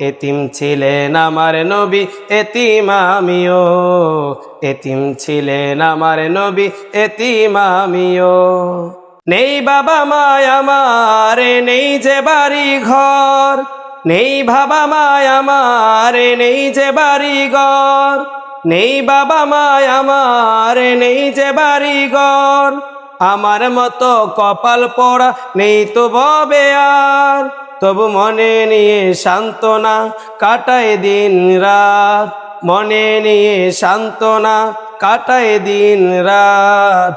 এতিম ছিলেন আমার নবী, এতিম আমিও। এতিম ছিলেন আমার নবী, এতিম আমিও। নেই বাবা মায় আমার, নেই যে বাড়ি ঘর। নেই বাবা মায় আমার, নেই যে বাড়ি ঘর। নেই বাবা মায় আমার, নেই যে বাড়ি ঘর। আমার মতো কপাল পড়া নেই তো ববে আর। তবু মনে নিয়ে সান্ত্বনা কাটায় দিন রাত। মনে নিয়ে সান্ত্বনা কাটায় দিন রাত।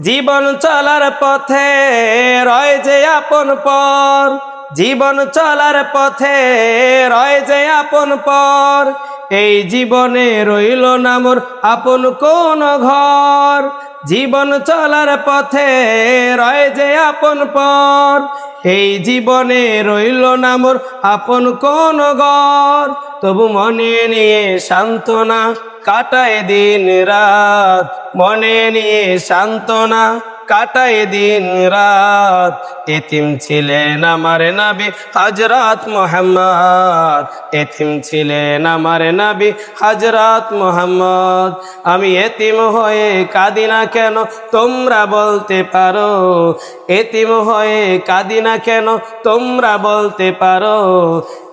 জীবন চলার পথে রয় যে আপন পর। জীবন চলার পথে রয় যে আপন পর। এই জীবনে রইল না মোর আপন কোন ঘর। জীবন চলার পথে রয় যে আপন পর। এই জীবনে রইল না মোর আপন কোন ঘর। তবু মনে নিয়ে সান্ত্বনা কাটায় দিন রাত, মনে নিয়ে সান্ত্বনা, কাটায় দিন রাত। এতিম ছিলেন আমার নবী হজরত মোহাম্মদ। এতিম ছিলেন আমার নবী হজরত মোহাম্মদ। আমি এতিম হয়ে কাঁদি না কেন তোমরা বলতে পারো? এতিম হয়ে কাঁদি না কেন তোমরা বলতে পারো?